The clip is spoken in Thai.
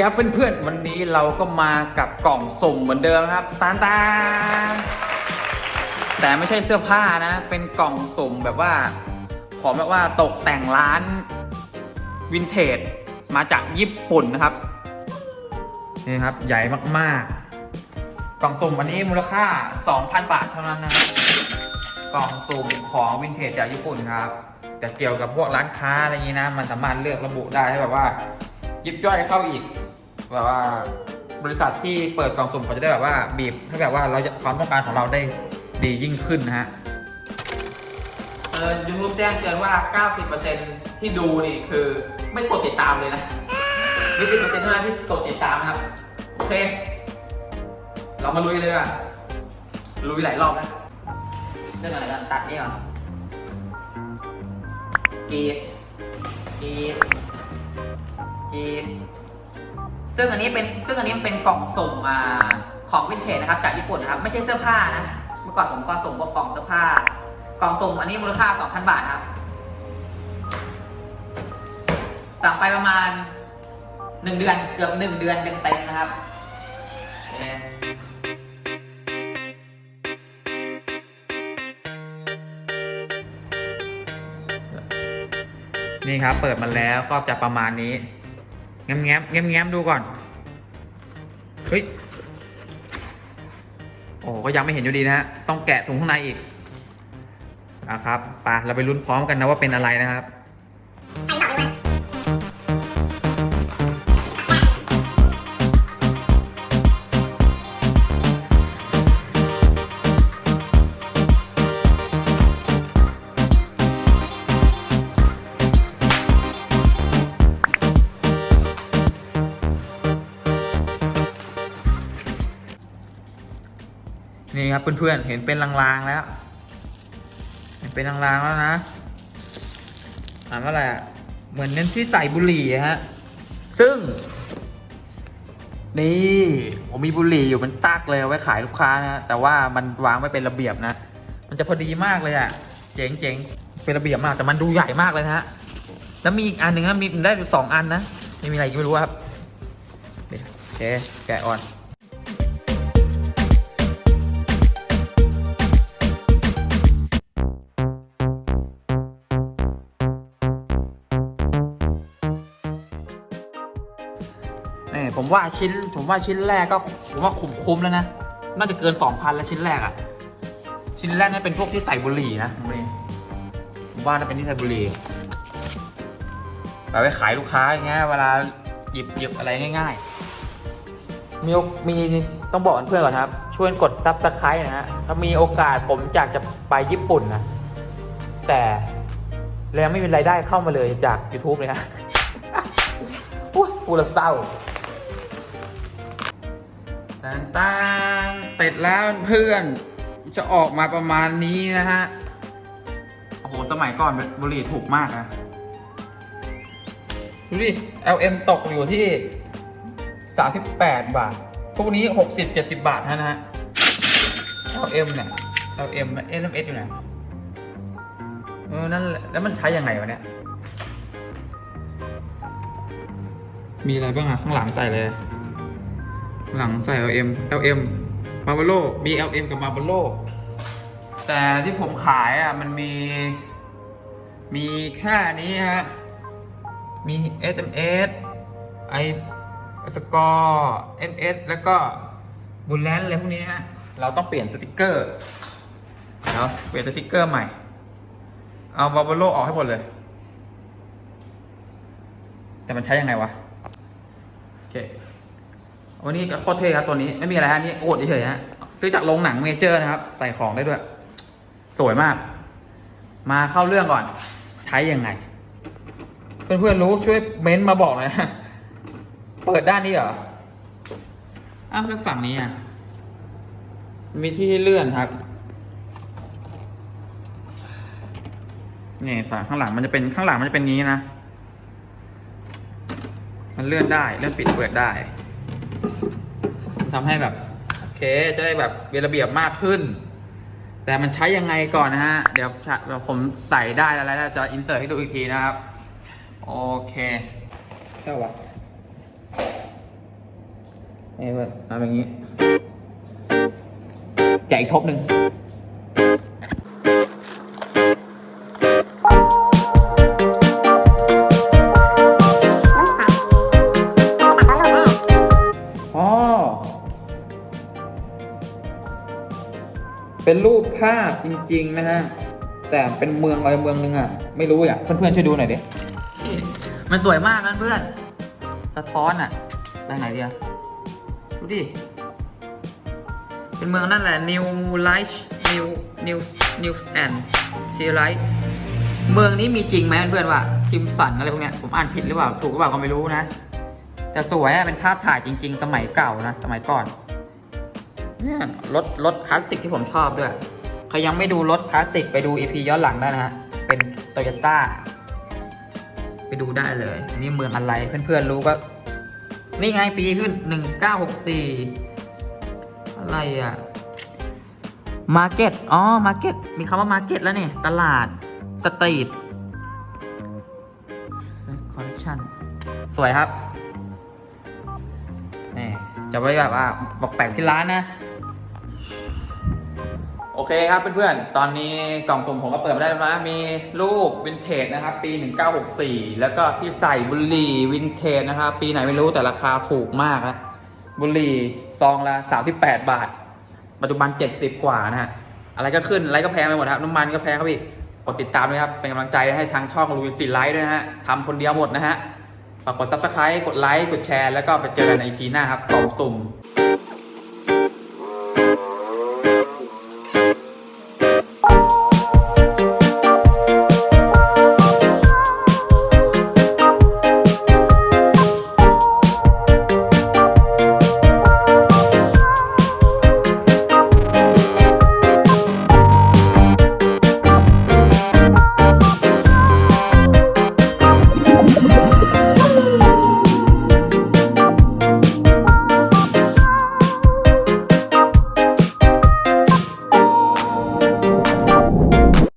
ดีครับเพื่อนๆ วันนี้เราก็มากับกล่องสุ่มเหมือนเดิมครับตานตานแต่ไม่ใช่เสื้อผ้านะ เป็นกล่องสุ่มแบบว่า ของแบบว่าตกแต่งร้านวินเทจมาจากญี่ปุ่นนะครับ นี่ครับ ใหญ่มากๆ กล่องสุ่มอันนี้มูลค่า 2,000 บาทเท่านั้นนะ กล่องสุ่มของวินเทจจากญี่ปุ่นครับแต่เกี่ยวกับพวกร้านค้าอะไรอย่างนี้นะ มันสามารถเลือกระบุได้ให้แบบว่ายิบย่อยเข้าอีก แบบว่าบริษัทที่เปิดกล่องสุ่มเขาจะได้แบบว่าบีบให้แบบว่าเราจะความต้องการของเราได้ดียิ่งขึ้นนะฮะเออยูทูบแจ้งเตือนว่า 90%ที่ดูนี่คือไม่กดติดตามเลยนะมี10%เท่านั้นที่กดติดตามนะครับ โอเค เรามาลุยเลยดีกว่ะลุยหลายรอบนะเรื่องอะไรกันตัดนี่ก่อนกรีดกรีดกรีด ซึ่งอันนี้เป็นซึ่งอันนี้มันเป็นกล่องสุ่มาของวินเทจนะครับจากญี่ปุ่นนะครับไม่ใช่เสื้อผ้านะเมื่อก่อนผมก็ส่งพวกกล่องเสื้อผ้ากล่องสุ่มอันนี้มูลค่า 2,000 บาทครับสั่งไปประมาณหนึ่งเดือนเกือบหนึ่งเดือนเต็มๆนะครับนี่ครับ เปิดมาแล้วก็จะประมาณนี้ แง้มแง้มแง้มแง้มดูก่อน เฮ้ย โอ้ก็ยังไม่เห็นอยู่ดีนะฮะ ต้องแกะถุงข้างในอีกอะครับไปเราไปลุ้นพร้อมกันนะว่าเป็นอะไรนะครับ นี่ครับเพื่อนๆเห็นเป็นลางๆแล้ว เห็นเป็นลางๆแล้วนะอ่านว่าอะไรอะเหมือนเน้นที่ใส่บุหรี่ฮะ ซึ่ง นี่ ผมมีบุหรี่อยู่เป็นตักเลยไว้ขายลูกค้านะแต่ว่ามันวางไว้เป็นระเบียบนะ มันจะพอดีมากเลยอะ เจ๋งเจ๋งๆเป็นระเบียบมาก แต่มันดูใหญ่มากเลยนะฮะ แล้วมีอีกอันหนึ่งนะมีได้สองอันนะไม่มีอะไรอีกไม่รู้ครับโอเคแกะอ่อน นี่ผมว่าชิ้นผมว่าชิ้นแรกก็ผมว่าคุ้มคุ้มแล้วนะน่าจะเกิน2,000แล้วชิ้นแรกอะชิ้นแรกนี่เป็นพวกที่ใส่บุหรี่นะผมว่าผมว่าน่าเป็นที่ใส่บุหรี่แบบไปขายลูกค้าอย่างเงี้ยเวลาหยิบหยิบอะไรง่ายๆ มีโอมีต้องบอกเพื่อนๆก่อนครับ ช่วยกดซับสไครต์นะฮะถ้ามีโอกาสผมอยากจะไปญี่ปุ่นนะ แต่แล้วไม่มีรายได้เข้ามาเลยจาก YouTube เลยฮะอุ้ยพูดแล้วเศร้า ตานตานเสร็จแล้วเพื่อนจะออกมาประมาณนี้นะฮะ โอ้โห สมัยก่อนบุหรี่ถูกมากนะ ดูดิ LM ตกอยู่ที่ 38 บาท พวกนี้ 60 70 บาทนะฮะ LM เนี่ย LM NMS อยู่ไหนเออ นั่นแหละแล้วมันใช้ยังไงวะเนี่ย มีอะไรบ้างอะข้างหลังใส่เลย หลังใส่ LM LM Marlboro มี LM กับ Marlboro แต่ที่ผมขายอะ มันมี มีแค่นี้ฮะ มี SMS ไอสกอร์ MS แล้วก็บุลแลนอะไรพวกนี้ฮะ เราต้องเปลี่ยนสติกเกอร์เนาะเปลี่ยนสติกเกอร์ใหม่ เอา Marlboro ออกให้หมดเลย แต่มันใช้ยังไงวะ โอเค วันนี้ก็โคตรเท่ครับตัวนี้ไม่มีอะไรฮะนี่อดเฉยๆฮะซื้อจากโรงหนังเมเจอร์นะครับ ใส่ของได้ด้วย สวยมาก มาเข้าเรื่องก่อน ใช้ยังไง เพื่อนๆรู้ช่วยเม้นต์มาบอกหน่อยเปิดด้านนี้เหรออ้าวแล้วฝั่งนี้อะมีที่ให้เลื่อนครับนี่ฝั่งข้างหลังมันจะเป็นข้างหลังมันจะเป็นนี้นะ มันเลื่อนได้เลื่อนปิดเปิดได้ ทำให้แบบโอเคจะได้แบบมีระเบียบมากขึ้น แต่มันใช้ยังไงก่อนนะฮะ เดี๋ยวเดี๋ยวผมใส่ได้แล้วแล้วจะอินเสิร์ตให้ดูอีกทีนะครับ โอเคเท่าวะนี่เพื่อย่าแบบนี้แจกอีกทบหนึ่ง เป็นรูปภาพจริง ๆ นะฮะ แต่เป็นเมืองอะไรเมืองนึงอะ ไม่รู้อะ เพื่อนๆช่วยดูหน่อยดิ มันสวยมากนะเพื่อน สะท้อนอะไปไหนเดียวดูดิ เป็นเมืองนั่นแหละ New Light New New New and Sea Light เมืองนี้มีจริงไหมเพื่อนๆว่าคิมสันอะไรพวกเนี้ยผมอ่านผิดหรือเปล่า ถูกหรือเปล่าก็ไม่รู้นะ แต่สวยอะเป็นภาพถ่ายจริง ๆ สมัยเก่านะ สมัยก่อน เนี่ยรถรถคลาสสิกที่ผมชอบด้วย ใครยังไม่ดูรถคลาสสิกไปดู EP ย้อนหลังได้นะฮะ เป็นโตโยต้าไปดูได้เลย อันนี้เมืองอะไรเพื่อนๆรู้ก็ นี่ไงปีขึ้นหนึ่งเก้าหกสี่อะไรอะมาร์เก็ตอ๋อมาร์เก็ตมีคำว่ามาร์เก็ตแล้วเนี่ยตลาดสตรีทคอลเลคชันสวยครับนี่จะไว้แบบว่าบอกแต่งที่ร้านนะ โอเคครับเพื่อนๆ ตอนนี้กล่องสุ่มผมก็เปิดมาได้แล้วนะ มีรูปวินเทจนะครับ ปี 1964 แล้วก็ที่ใส่บุหรี่วินเทจนะครับ ปีไหนไม่รู้แต่ราคาถูกมากนะ บุหรี่ซองละ 38 บาท ปัจจุบัน 70 กว่านะฮะ อะไรก็ขึ้น อะไรก็แพงไปหมดครับ น้ำมันก็แพงครับพี่กดติดตามด้วยครับ เป็นกำลังใจให้ทางช่องลุยสิไลท์ด้วยนะฮะทำคนเดียวหมดนะฮะ ฝากกด subscribe กดไลค์ กดแชร์ แล้วก็ไปเจอกันในทีหน้าครับกล่องสุ่ม